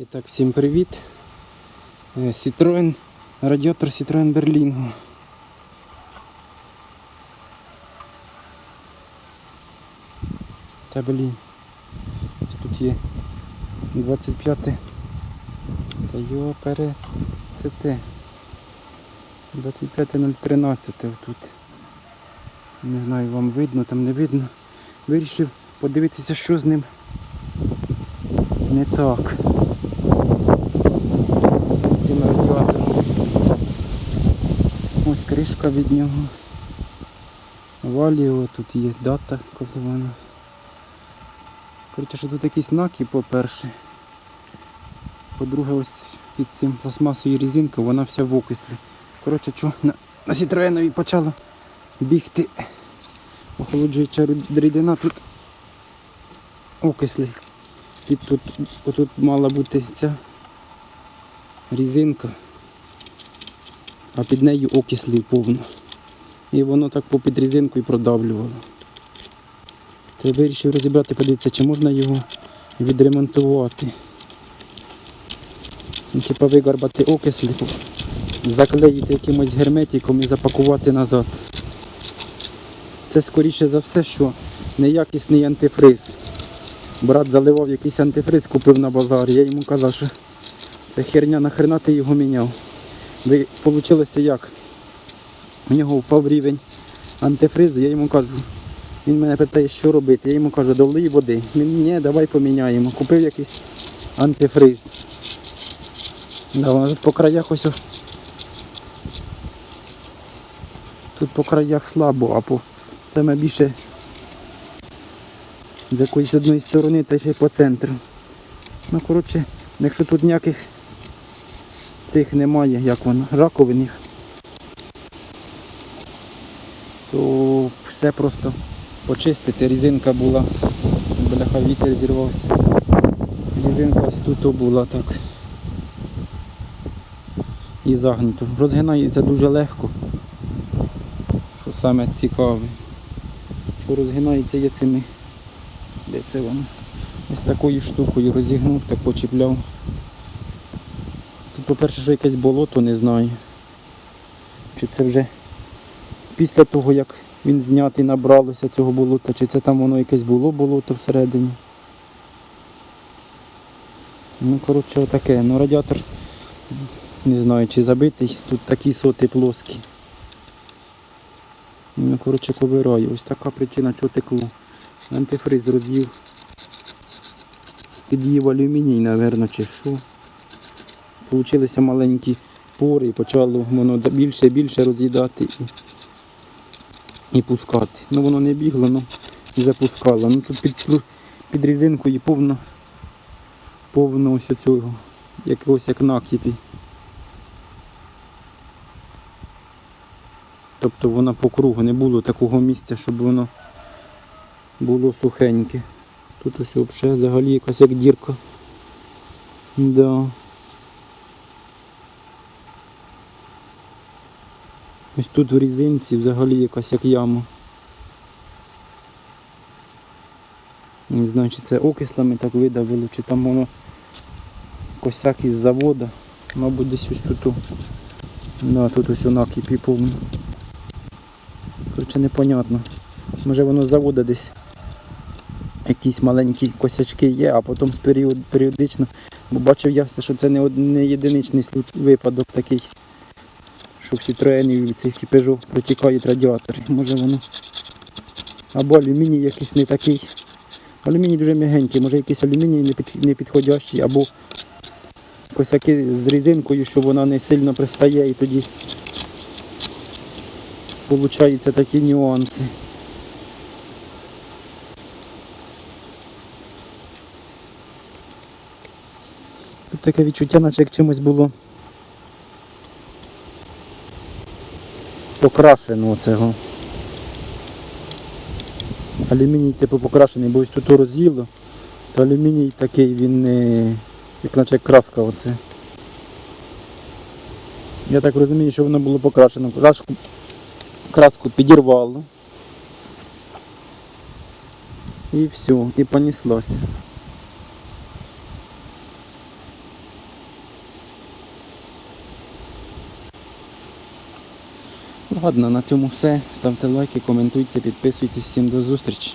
І так, всім привіт. Е, Citroen, радіатор Citroen Berlingo. Та блін. Ось тут є 25 та його пересете. 25.013 тут. Не знаю, вам видно, там не видно. Вирішив подивитися, що з ним не так. Цим радіатором. Ось кришка від нього. Валіо, тут є дата, коли. Коротше, тут якийсь накіп, по-перше. По-друге, ось під цим пластмасовою резинкою вона вся в окислі. Коротше, що на, на Сітроенові почала бігти охолоджуюча рід- рідина тут окислі. І тут, отут мала бути ця резинка, а під нею окислів повно. І воно так попід резинкою продавлювало. То я вирішив розібрати, подивитися, чи можна його відремонтувати. Ну, Типа вигарбати окислі, заклеїти якимось герметиком і запакувати назад. Це скоріше за все, що неякісний антифриз. Брат заливав якийсь антифриз, купив на базарі. Я йому казав, що це херня, нахрена ти його міняв. Ви вийшло як? У нього впав рівень антифризу, я йому кажу. Він мене питає, що робити. Я йому кажу, долий води. Він ні, давай поміняємо. Купив якийсь антифриз. Да, тут по краях ось. Тут по краях слабо, а по саме більше з якоїсь одної сторони та ще й по центру. Ну, коротше, якщо тут ніяких цих немає, як воно, раковин їх, то все просто почистити. Резинка була, бляха вітер зірвався. Резинка ось тут була так. І загнуто. Розгинається дуже легко. Що саме цікаве. Що розгинається є цими де це воно? Ось такою штукою розігнув, так почіпляв. По-перше, що якесь болото, не знаю. Чи це вже після того, як він знятий, набралося цього болота, чи це там воно якесь було болото всередині. Ну, коротше, отаке. Ну, радіатор, не знаю, чи забитий, тут такі соти плоскі. Ну, коротше, ковираю. Ось така причина, чого текло. Антифриз роз'їв. Під'їв алюміній, мабуть, чи що. Получилися маленькі пори і почало воно більше і більше роз'їдати і, і пускати. Ну воно не бігло, ну вже пускало. Ну тут під, під резинкою повно, повно ось цього, якогось як накипі. Тобто воно по кругу не було такого місця, щоб воно було сухеньке. Тут ось взагалі якась як дірка. Да. Ось тут в різинці взагалі якась як яма. Не знаю, чи це окислами так видавило, чи там воно косяк із заводу. Мабуть, десь ось тут. Да, тут ось накипі повно. Короче, непонятно. Може воно з заводу десь якісь маленькі косячки є, а потім період, періодично. Бо бачив ясно, що це не, не єдиничний випадок такий, що всі троєнів цих і Peugeot протікають радіатори. Може воно. Або алюміній якийсь не такий. Алюміній дуже м'ягенький, може якийсь алюміній не підходящий, або косяки з резинкою, що вона не сильно пристає і тоді получаються такі нюанси. Тут таке відчуття, наче як чимось було покрашено цього. Алюміній типу покрашений, бо ось тут роз'їло, то алюміній такий, він не як наче краска оце. Я так розумію, що воно було покрашено. Краску, краску підірвало. І все, і понеслося. Ладно, на цьому все. Ставте лайки, коментуйте, підписуйтесь. Всім до зустрічі.